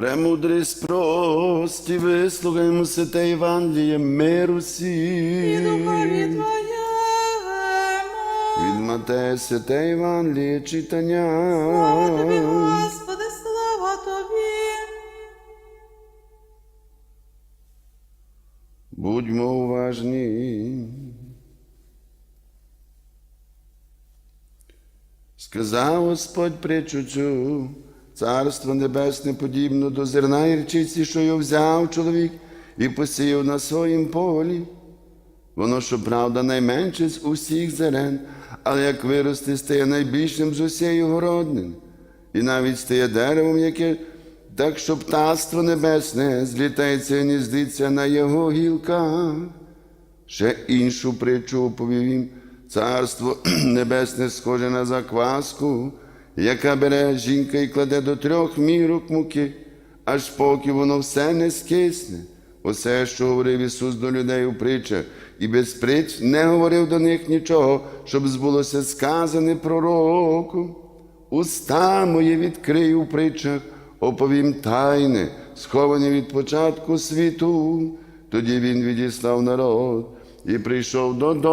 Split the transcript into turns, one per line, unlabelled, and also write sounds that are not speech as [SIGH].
Премудрість прості, вислухаймо святе Євангеліє миру
І
всім.
духові Твоєму.
Від Матея святе Євангеліє читання.
Слава Тобі, Господи, слава Тобі.
Будьмо уважні. Сказав Господь притчу цю, царство небесне подібно до зерна гірчиці, що його взяв чоловік і посіяв на своїм полі. Воно, щоправда, найменше з усіх зерен, але як виросте, стає найбільшим з усієї городнин, і навіть стає деревом, яке так, що птаство небесне злітається і гніздиться на його гілках. Ще іншу притчу оповів їм. Царство [CLEARS THROAT] небесне схоже на закваску, яка бере жінка і кладе до трьох мірок муки, аж поки воно все не скисне. Усе, що говорив Ісус до людей у притчах, і без притч не говорив до них нічого, щоб збулося сказане пророком. Уста мої відкрию в притчах, оповім тайне, сховані від початку світу. Тоді він відіслав народ і прийшов додому.